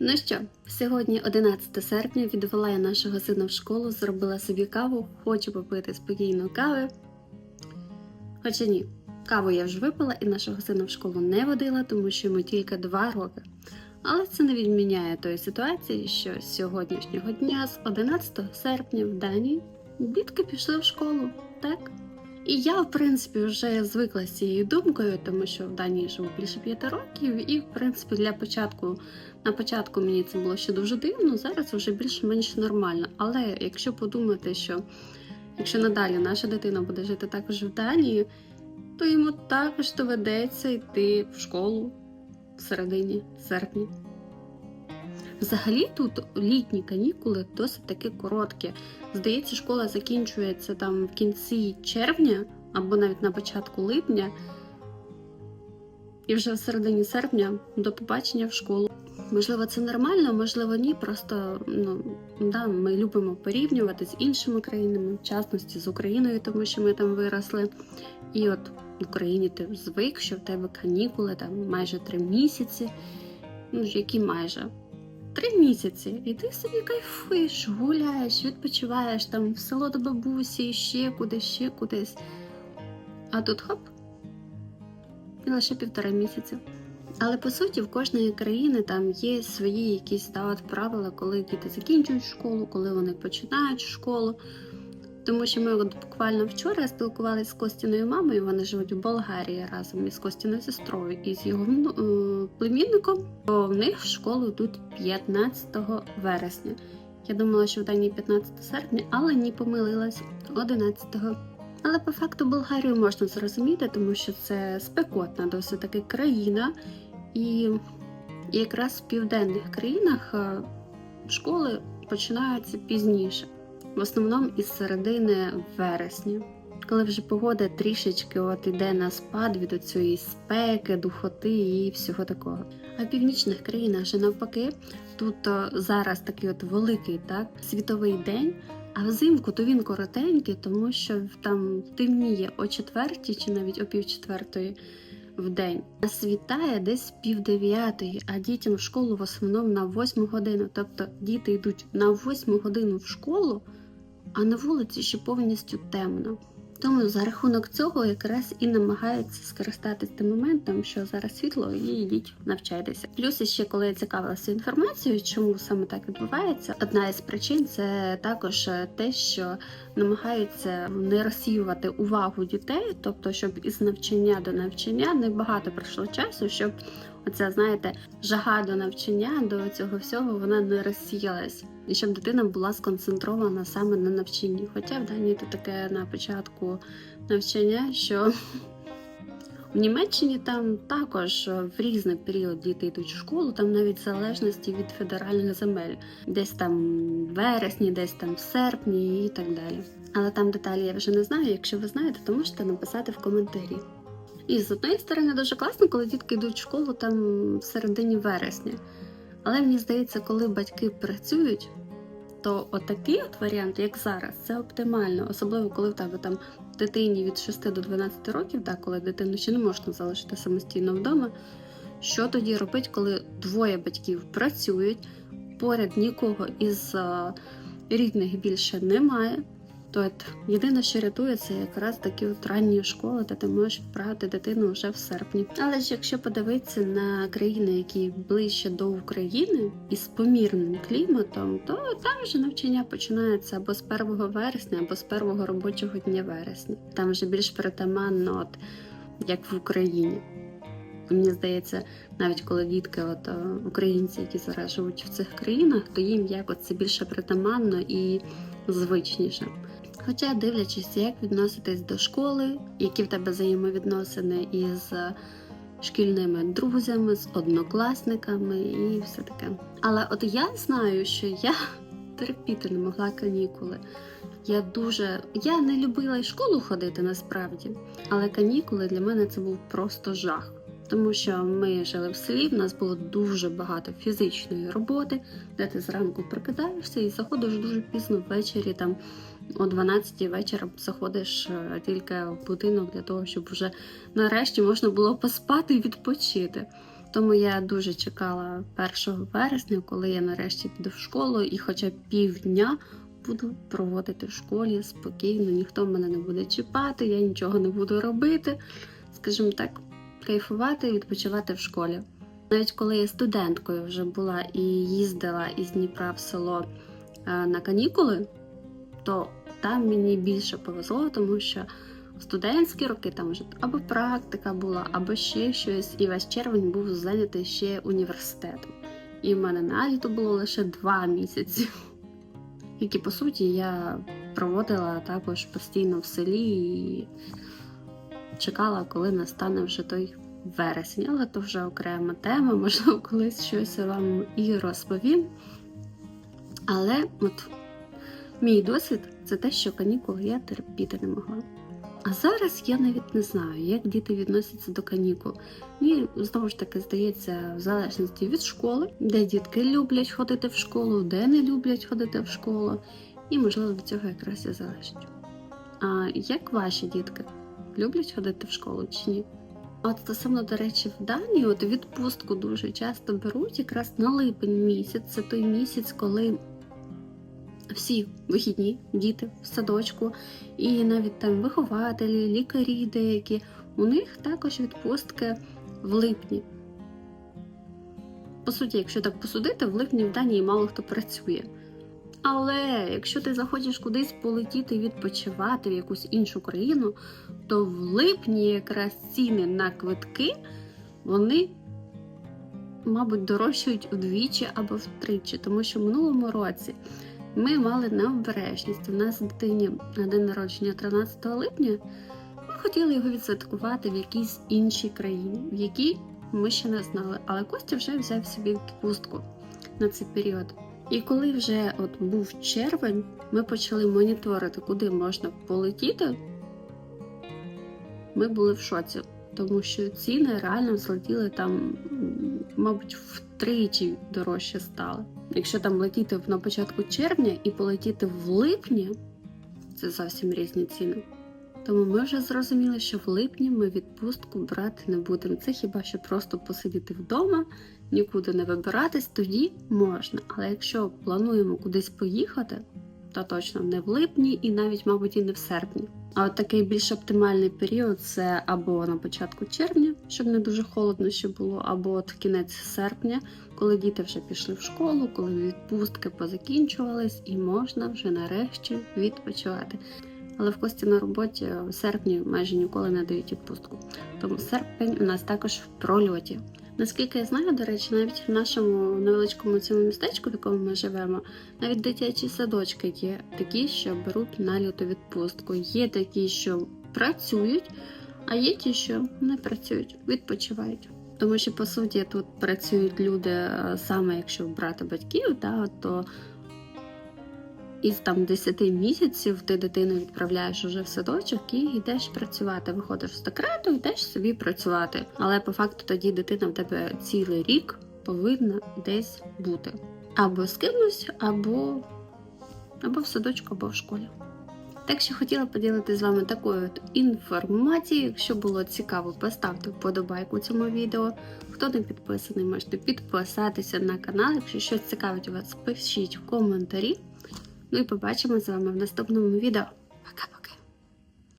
Ну що, сьогодні 11 серпня відвела я нашого сина в школу, зробила собі каву, хочу попити спокійно кави. Хоча ні, каву я вже випила і нашого сина в школу не водила, тому що йому тільки 2 роки. Але це не відміняє тої ситуації, що з сьогоднішнього дня, з 11 серпня в Данії, дітки пішли в школу, так? І я, в принципі, вже звикла з цією думкою, тому що в Данії живу більше п'яти років, і в принципі для початку на початку мені це було ще дуже дивно, зараз вже більш-менш нормально. Але якщо подумати, що якщо надалі наша дитина буде жити також в Данії, то йому також доведеться йти в школу в середині серпня. Взагалі тут літні канікули досить таки короткі. Здається, школа закінчується там в кінці червня або навіть на початку липня. І вже в середині серпня до побачення в школу. Можливо, це нормально, можливо, ні. Просто ну да, ми любимо порівнювати з іншими країнами, в частності з Україною, тому що ми там виросли. І от в Україні ти звик, що в тебе канікули там майже три місяці. Ну, які майже три місяці, і ти собі кайфуєш, гуляєш, відпочиваєш там в село до бабусі, ще кудись, ще кудись. А тут хоп, і лише півтора місяця. Але по суті, в кожної країни там є свої якісь да, от правила, коли діти закінчують школу, коли вони починають школу. Тому що ми от буквально вчора спілкувалися з Костіною мамою, вони живуть у Болгарії разом із Костіною сестрою і з його е, племінником. То в них в школу йдуть 15 вересня. Я думала, що в Данії 15 серпня, але ні помилилась 11-го. Але по факту Болгарію можна зрозуміти, тому що це спекотна досить таки країна, і якраз в південних країнах е, школи починаються пізніше в основному із середини вересня. Коли вже погода трішечки от іде на спад від цієї спеки, духоти і всього такого. А в північних країнах же навпаки, тут зараз такий от великий так, світовий день, а взимку то він коротенький, тому що там темніє о четвертій чи навіть о півчетвертої в день. А світає десь пів дев'ятої, а дітям в школу в основному на восьму годину. Тобто діти йдуть на восьму годину в школу а на вулиці ще повністю темно. Тому за рахунок цього якраз і намагаються скористатися тим моментом, що зараз світло, і йдіть навчайтеся. Плюс ще коли я цікавилася інформацією, чому саме так відбувається, одна із причин це також те, що намагаються не розсіювати увагу дітей, тобто, щоб із навчання до навчання небагато пройшло часу, щоб оця, знаєте, жага до навчання, до цього всього вона не розсіялась. І щоб дитина була сконцентрована саме на навчанні. Хоча в Данії то таке на початку навчання, що в Німеччині там також в різний період діти йдуть в школу, там навіть в залежності від федеральних земель, десь там в вересні, десь там в серпні і так далі. Але там деталі я вже не знаю. Якщо ви знаєте, то можете написати в коментарі. І з однієї сторони дуже класно, коли дітки йдуть в школу там в середині вересня. Але мені здається, коли батьки працюють, то отакий от варіант, як зараз, це оптимально, особливо коли в тебе там дитині від 6 до 12 років, так, коли дитину ще не можна залишити самостійно вдома. Що тоді робить, коли двоє батьків працюють, поряд нікого із рідних більше немає? То от єдине, що рятує, це якраз такі от ранні школи, де ти можеш відправити дитину вже в серпні. Але ж якщо подивитися на країни, які ближче до України із помірним кліматом, то там вже навчання починається або з 1 вересня, або з першого робочого дня вересня. Там вже більш притаманно, от як в Україні. Мені здається, навіть коли дітки, от українці, які зараз живуть в цих країнах, то їм якось це більше притаманно і звичніше. Хоча, дивлячись, як відноситись до школи, які в тебе взаємовідносини із шкільними друзями, з однокласниками і все таке. Але от я знаю, що я терпіти не могла канікули. Я дуже я не любила й школу ходити насправді, але канікули для мене це був просто жах. Тому що ми жили в селі, в нас було дуже багато фізичної роботи, де ти зранку прокидаєшся і заходиш дуже пізно ввечері, там о 12 вечора заходиш е, тільки в будинок для того, щоб вже нарешті можна було поспати і відпочити. Тому я дуже чекала 1 вересня, коли я нарешті піду в школу і хоча півдня буду проводити в школі спокійно, ніхто мене не буде чіпати, я нічого не буду робити. Скажімо так, кайфувати і відпочивати в школі. Навіть коли я студенткою вже була і їздила із Дніпра в село е, на канікули, то там мені більше повезло, тому що в студентські роки там вже або практика була, або ще щось, і весь червень був зайнятий ще університетом. І в мене на літо було лише два місяці, які по суті я проводила також постійно в селі і чекала, коли настане вже той вересень. Але то вже окрема тема, можливо, колись щось вам і розповім. Але от мій досвід це те, що канікули я терпіти не могла. А зараз я навіть не знаю, як діти відносяться до канікул. Мені знову ж таки здається, в залежності від школи, де дітки люблять ходити в школу, де не люблять ходити в школу, і можливо від цього якраз і залежить. А як ваші дітки люблять ходити в школу чи ні? От стосовно, до речі, в Данії, от відпустку дуже часто беруть якраз на липень місяць. Це той місяць, коли всі вихідні діти в садочку, і навіть там вихователі, лікарі деякі, у них також відпустки в липні. По суті, якщо так посудити, в липні в Данії мало хто працює. Але якщо ти захочеш кудись полетіти відпочивати в якусь іншу країну, то в липні якраз ціни на квитки вони, мабуть, дорожчають удвічі або втричі, тому що в минулому році ми мали необережність. У нас дитині на день народження 13 липня ми хотіли його відсвяткувати в якійсь іншій країні, в якій ми ще не знали. Але Костя вже взяв собі відпустку на цей період. І коли вже от був червень, ми почали моніторити, куди можна полетіти. Ми були в шоці, тому що ціни реально злетіли там, мабуть, втричі дорожче стали. Якщо там летіти на початку червня і полетіти в липні, це зовсім різні ціни. Тому ми вже зрозуміли, що в липні ми відпустку брати не будемо. Це хіба що просто посидіти вдома, нікуди не вибиратись, тоді можна. Але якщо плануємо кудись поїхати, то точно не в липні і навіть, мабуть, і не в серпні. А от такий більш оптимальний період це або на початку червня, щоб не дуже холодно ще було, або от кінець серпня, коли діти вже пішли в школу, коли відпустки позакінчувались, і можна вже нарешті відпочивати. Але в Кості на роботі в серпні майже ніколи не дають відпустку. Тому серпень у нас також в прольоті. Наскільки я знаю, до речі, навіть в нашому невеличкому цьому містечку, в якому ми живемо, навіть дитячі садочки є такі, що беруть на літо відпустку. Є такі, що працюють, а є ті, що не працюють, відпочивають. Тому що по суті тут працюють люди е, саме, якщо брати батьків, да, то із там 10 місяців ти дитину відправляєш уже в садочок і йдеш працювати. Виходиш з декрету, йдеш собі працювати. Але по факту тоді дитина в тебе цілий рік повинна десь бути. Або з кимось, або, або в садочку, або в школі. Так що хотіла поділитися з вами такою от інформацією. Якщо було цікаво, поставте вподобайку цьому відео. Хто не підписаний, можете підписатися на канал. Якщо щось цікавить вас, пишіть в коментарі. Ну і побачимо з вами в наступному відео. Пока!